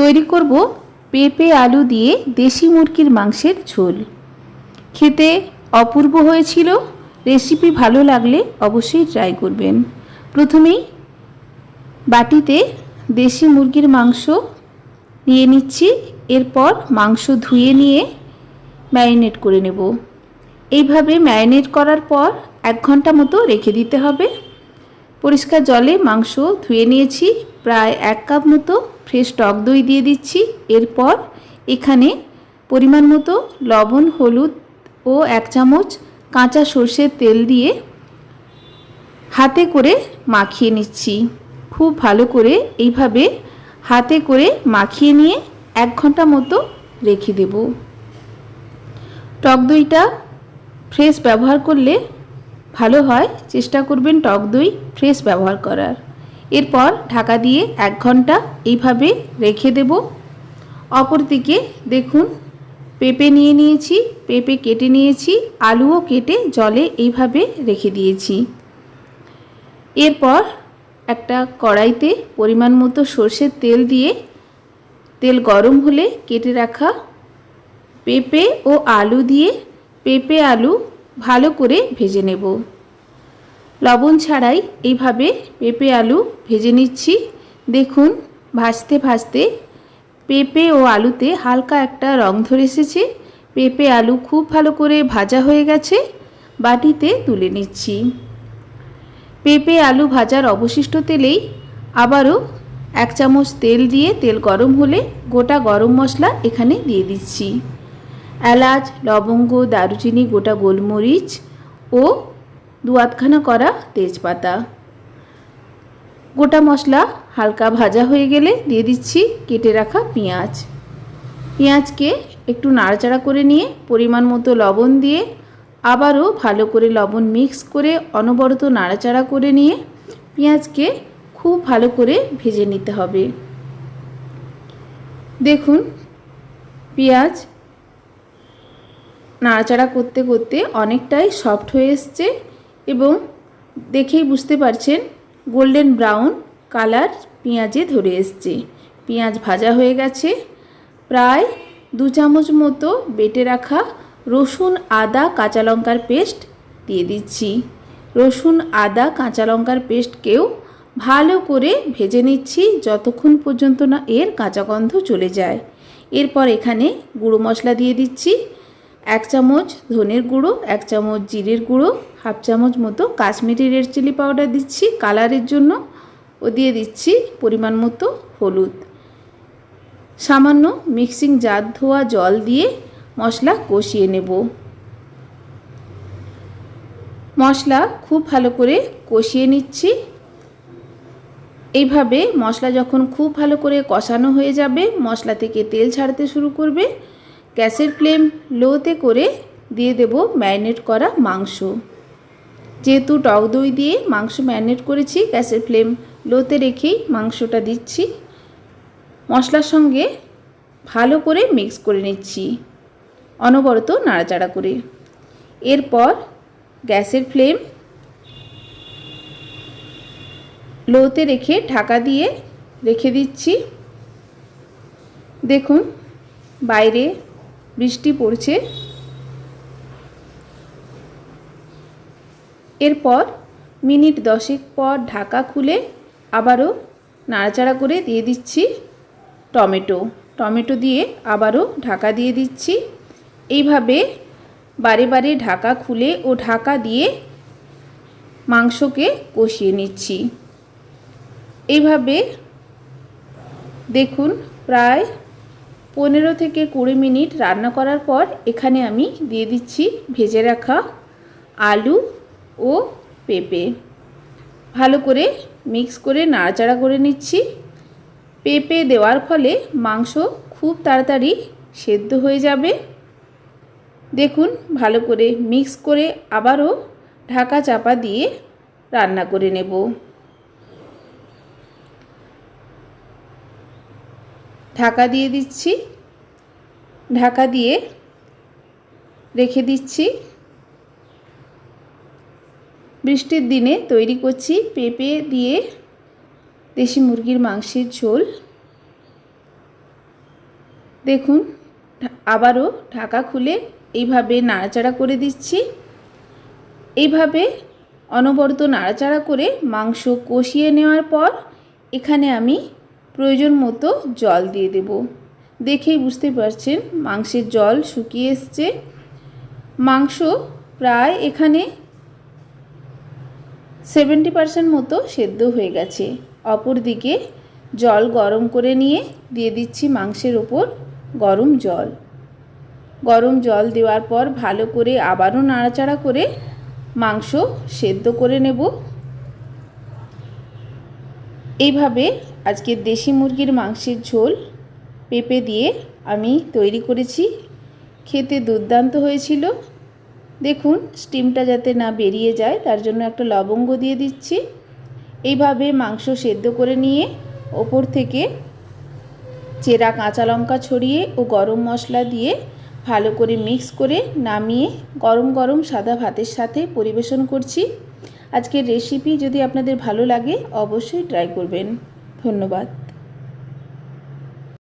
তৈরি করব পেঁপে, আলু দিয়ে দেশি মুরগির মাংসের ঝোল। খেতে অপূর্ব হয়েছিল। রেসিপি ভালো লাগলে অবশ্যই ট্রাই করবেন। প্রথমেই বাটিতে দেশি মুরগির মাংস নিয়ে নিচ্ছি। এরপর মাংস ধুয়ে নিয়ে ম্যারিনেট করে নেব। এইভাবে ম্যারিনেট করার পর এক ঘণ্টা মতো রেখে দিতে হবে। পরিষ্কার জলে মাংস ধুয়ে নিয়েছি। প্রায় এক কাপ মতো ফ্রেশ টক দই দিয়ে দিচ্ছি। এরপর এখানে পরিমাণ মতো লবণ, হলুদ ও এক চামচ কাঁচা সর্ষের তেল দিয়ে হাতে করে মাখিয়ে নিচ্ছি। খুব ভালো করে এইভাবে হাতে করে মাখিয়ে নিয়ে এক ঘণ্টা মতো রেখে দেব। টক দইটা ফ্রেশ ব্যবহার করলে ভালো হয়। চেষ্টা করবেন টক দই ফ্রেশ ব্যবহার করার। এরপর ঢাকা দিয়ে এক ঘণ্টা এইভাবে রেখে দেব। অপরদিকে দেখুন, পেঁপে নিয়ে নিয়েছি, পেঁপে কেটে নিয়েছি, আলুও কেটে জলে এইভাবে রেখে দিয়েছি। এরপর একটা কড়াইতে পরিমাণ মতো সর্ষের তেল দিয়ে, তেল গরম হলে কেটে রাখা পেঁপে ও আলু দিয়ে পেঁপে আলু ভালো করে ভেজে নেব। লবণ ছাড়াই এইভাবে পেঁপে আলু ভেজে নিচ্ছি। দেখুন, ভাজতে ভাজতে পেঁপে ও আলুতে হালকা একটা রং ধরে এসেছে। পেঁপে আলু খুব ভালো করে ভাজা হয়ে গেছে। বাটিতে তুলে নিচ্ছি। পেঁপে আলু ভাজার অবশিষ্ট তেলেই আবারও এক চামচ তেল দিয়ে তেল গরম হলে গোটা গরম মশলা এখানে দিয়ে দিচ্ছি। এলাচ, লবঙ্গ, দারুচিনি, গোটা গোলমরিচ ও দু আধখানা করা তেজপাতা। গোটা মশলা হালকা ভাজা হয়ে গেলে দিয়ে দিচ্ছি কেটে রাখা পেঁয়াজ। পেঁয়াজকে একটু নাড়াচাড়া করে নিয়ে পরিমাণ মতো লবণ দিয়ে আবারও ভালো করে লবণ মিক্স করে অনবরত নাড়াচাড়া করে নিয়ে পেঁয়াজকে খুব ভালো করে ভেজে নিতে হবে। দেখুন, পেঁয়াজ নাড়াচাড়া করতে করতে অনেকটাই সফট হয়ে এসছে। এবং দেখেই বুঝতে পারছেন গোল্ডেন ব্রাউন কালার পেঁয়াজে ধরে এসছে। পেঁয়াজ ভাজা হয়ে গেছে। প্রায় দু চামচ মতো বেটে রাখা রসুন আদা কাঁচা লঙ্কার পেস্ট দিয়ে দিচ্ছি। রসুন আদা কাঁচা লঙ্কার পেস্টকেও ভালো করে ভেজে নিচ্ছি যতক্ষণ পর্যন্ত না এর কাঁচা গন্ধ চলে যায়। এরপর এখানে গুঁড়ো মশলা দিয়ে দিচ্ছি। এক চামচ ধনের গুঁড়ো, এক চামচ জিরের গুঁড়ো, হাফ চামচ মতো কাশ্মীরি রেড চিলি পাউডার দিচ্ছি। কালারের জন্য ও দিয়ে দিচ্ছি পরিমাণ মতো হলুদ। সামান্য মিক্সিং জার ধোয়া জল দিয়ে মশলা কষিয়ে নেব। মশলা খুব ভালো করে কষিয়ে নিচ্ছি। এইভাবে মশলা যখন খুব ভালো করে কষানো হয়ে যাবে, মশলা থেকে তেল ছাড়তে শুরু করবে। গ্যাসের ফ্লেম লোতে করে দিয়ে দেব ম্যারিনেট করা মাংস। যেহেতু টক দই দিয়ে মাংস ম্যারিনেট করেছি, গ্যাসের ফ্লেম লোতে রেখেই মাংসটা দিচ্ছি। মশলার সঙ্গে ভালো করে মিক্স করে নিচ্ছি, অনবরত নাড়াচাড়া করে। এরপর গ্যাসের ফ্লেম লোতে রেখে ঢাকা দিয়ে রেখে দিচ্ছি। দেখুন, বাইরে বৃষ্টি পড়ছে। এরপর মিনিট দশেক পর ঢাকা খুলে আবারও নাড়াচাড়া করে দিয়ে দিচ্ছি টমেটো। টমেটো দিয়ে আবারও ঢাকা দিয়ে দিচ্ছি। এইভাবে বারে বারে ঢাকা খুলে ও ঢাকা দিয়ে মাংসকে কষিয়ে নিচ্ছি। এইভাবে দেখুন প্রায় পনেরো থেকে কুড়ি মিনিট রান্না করার পর এখানে আমি দিয়ে দিচ্ছি ভেজে রাখা আলু ও পেঁপে। ভালো করে মিক্স করে নাড়াচাড়া করে নিচ্ছি। পেঁপে দেওয়ার ফলে মাংস খুব তাড়াতাড়ি সেদ্ধ হয়ে যাবে। দেখুন, ভালো করে মিক্স করে আবারও ঢাকা চাপা দিয়ে রান্না করে নেব। ঢাকা দিয়ে দিচ্ছি। ঢাকা দিয়ে রেখে দিচ্ছি। বৃষ্টির দিনে তৈরি করছি পেঁপে দিয়ে দেশি মুরগির মাংসের ঝোল। দেখুন, আবারও ঢাকা খুলে এইভাবে নাড়াচাড়া করে দিচ্ছি। এইভাবে অনবরত নাড়াচাড়া করে মাংস কষিয়ে নেওয়ার পর এখানে আমি প্রয়োজন মতো জল দিয়ে দেব। দেখেই বুঝতে পারছেন মাংসের জল শুকিয়ে এসছে। মাংস প্রায় এখানে সেভেন্টি পার্সেন্ট মতো সেদ্ধ হয়ে গেছে। অপর দিকে জল গরম করে নিয়ে দিয়ে দিচ্ছি মাংসের ওপর গরম জল। গরম জল দেওয়ার পর ভালো করে আবারও নাড়াচাড়া করে মাংস সেদ্ধ করে নেব। এইভাবে আজকে দেশি মুরগির মাংসের ঝোল পেঁপে দিয়ে আমি তৈরি করেছি। খেতে দুর্দান্ত হয়েছিল। দেখুন স্টিমটা যাতে না বেরিয়ে যায়, তার জন্য একটা লবঙ্গ দিয়ে দিচ্ছি। এইভাবে মাংস সেদ্ধ করে নিয়ে ওপর থেকে চেরা কাঁচা লঙ্কা ছড়িয়ে ও গরম মশলা দিয়ে ভালো করে মিক্স করে নামিয়ে গরম গরম সাদা ভাতের সাথে পরিবেশন করছি। আজকের রেসিপি যদি আপনাদের ভালো লাগে অবশ্যই ট্রাই করবেন। ধন্যবাদ।